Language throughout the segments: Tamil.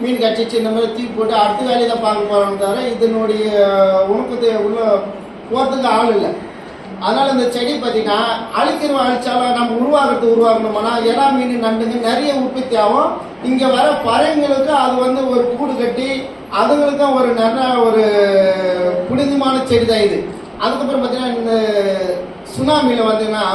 மீன் கட்சிச்சு இந்த மாதிரி தூக்கி போட்டு அடுத்த வேலையை தான் பார்க்க போகிறோம் தவிர இதனுடைய உணக்கத்தை உள்ள போகிறதுக்கு ஆள் இல்லை. அதனால் இந்த செடி பார்த்தீங்கன்னா அழிக்கிறவன் அழிச்சாலும் நம்ம உருவாகிறது உருவாக்கணும்னா எல்லா மீன் நண்டுங்க நிறைய உற்பத்தி ஆகும். இங்கே வர பறவைங்களுக்கு அது வந்து ஒரு கூடு கட்டி அதுங்களுக்கும் ஒரு நல்ல ஒரு புனிதமான செடி தான் இது. அதுக்கப்புறம் பார்த்தீங்கன்னா இந்த சுனாமியில் பார்த்தீங்கன்னா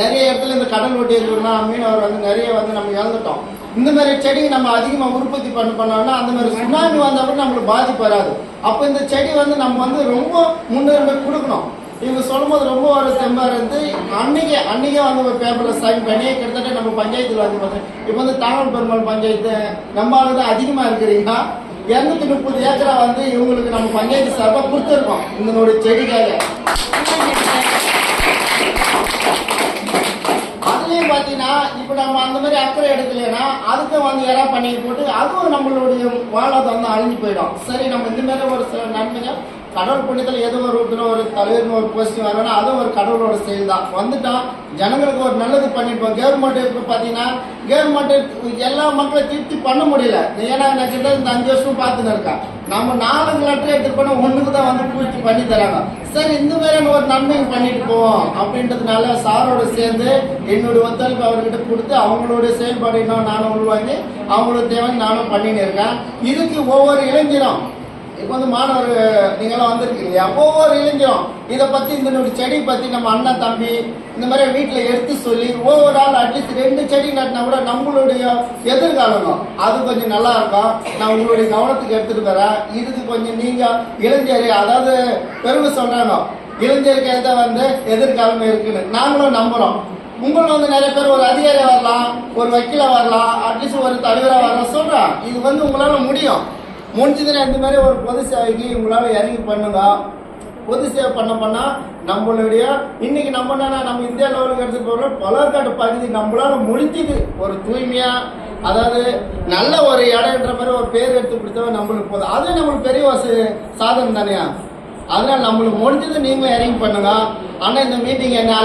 நிறைய இடத்துல இந்த கடல் ஒட்டி இருக்கிறோம்னா மீனவர் வந்து நிறைய வந்து நம்ம இழந்துட்டோம். இந்த மாதிரி செடி நம்ம அதிகமாக உற்பத்தி பண்ண பண்ணோம்னா அந்த மாதிரி சுனாமி வந்தால் கூட நம்மளுக்கு பாதிப்பு வராது. அப்போ இந்த செடி வந்து நம்ம வந்து ரொம்ப முன்னுரிமை கொடுக்கணும். இவங்க சொல்லும்போது ரொம்ப ஒரு செம்மா இருந்து அன்னைக்கு அன்னைக்கே வந்து ஒரு பேப்பரில் சைன் பண்ணி கிட்டத்தட்ட நம்ம பஞ்சாயத்தில் வந்து பார்த்தேன் இப்போ வந்து தாமல் பெருமாள் பஞ்சாயத்து நம்ம தான் அதிகமாக இருக்கிறீங்கன்னா இரநூத்தி முப்பது ஏக்கரா வந்து இவங்களுக்கு நம்ம பஞ்சாயத்து சார்பாக கொடுத்துருக்கோம் இதனுடைய செடிக்காக. நம்ம அந்த மாதிரி அக்கறை எடுக்கலைன்னா அதுக்கு வந்து இடம் பண்ணி போட்டு அதுவும் நம்மளுடைய வாழை வந்து அழிஞ்சு போயிடும். சரி நம்ம இந்த மாதிரி ஒரு சில நன்மைகள் கடவுள் புண்ணியத்தில் ஏதோ ஒரு வீட்டில் ஒரு தலைவர்னு ஒரு போஸ்டிங் வரணும்னா அதுவும் ஒரு கடவுளோட செயல் தான். வந்துட்டான் ஜனங்களுக்கு ஒரு நல்லது பண்ணிருப்போம் கவர்மெண்ட் இப்போ பார்த்தீங்கன்னா கவர்மெண்ட் எல்லா மக்களும் திருப்தி பண்ண முடியல. ஏன்னா நான் கிட்ட இந்த அஞ்சு வருஷம் பார்த்துன்னு இருக்கேன். நம்ம நாலு லெட்டர் எடுத்துட்டு போனால் ஒன்றுக்கு தான் வந்து பூர்த்தி பண்ணி தராங்க. சார் இந்த மாதிரியான ஒரு நன்மை பண்ணிட்டு போவோம் அப்படின்றதுனால சாரோட சேர்ந்து என்னுடைய ஒத்துழைப்பு அவர்கிட்ட கொடுத்து அவங்களோட செயல்பாடு இன்னும் நானும் உருவாங்கி அவங்களுக்கு தேவை நானும் பண்ணின்னு இருக்கேன். இதுக்கு ஒவ்வொரு இளைஞரும் இப்போ வந்து மாணவர் நீங்களாம் வந்திருக்கீங்க. இல்லையா ஒவ்வொரு இளைஞரும் இதை பற்றி இந்த செடி பற்றி நம்ம அண்ணன் தம்பி இந்த மாதிரி வீட்டில் எடுத்து சொல்லி ஒவ்வொரு ஆள் அட்லீஸ்ட் ரெண்டு செடி நட்டினா கூட நம்மளுடைய எதிர்காலம்? அது கொஞ்சம் நல்லா இருக்கும் நான் உங்களுடைய கவனத்துக்கு எடுத்துகிட்டு வரேன். இதுக்கு கொஞ்சம் நீங்கள் இளைஞர் அதாவது பெருமை சொல்கிறாங்க இளைஞருக்கு எதை வந்து எதிர்காலம் இருக்குன்னு நாங்களும் நம்புகிறோம் உங்களை வந்து நிறைய பேர் ஒரு அதிகாரி வரலாம் ஒரு வக்கீலாக வரலாம் அட்லீஸ்ட் ஒரு தலைவராக வரலாம். சொல்கிறேன் இது வந்து உங்களால் முடியும். முடிஞ்சதுன்னா இந்த மாதிரி ஒரு பொது சேவைக்கு உங்களால் இறங்கி பண்ணுங்க. பொது சேவை பண்ண பண்ணா நம்மளுடைய இன்னைக்கு நம்ம என்னன்னா நம்ம இந்தியா லெவலுக்கு எடுத்து போகிறோம் பலர்காடு பகுதி நம்மளால முடிஞ்சது. ஒரு தூய்மையா அதாவது நல்ல ஒரு இடம்ன்ற மாதிரி ஒரு பேர் எடுத்து கொடுத்தா நம்மளுக்கு போதும். அது நம்மளுக்கு பெரிய ஒரு சாதனை தானே. அதனால நம்மளுக்கு முடிஞ்சது நீங்களும் இறங்கி பண்ணுங்க. ஆனால் இந்த மீட்டிங் என்ன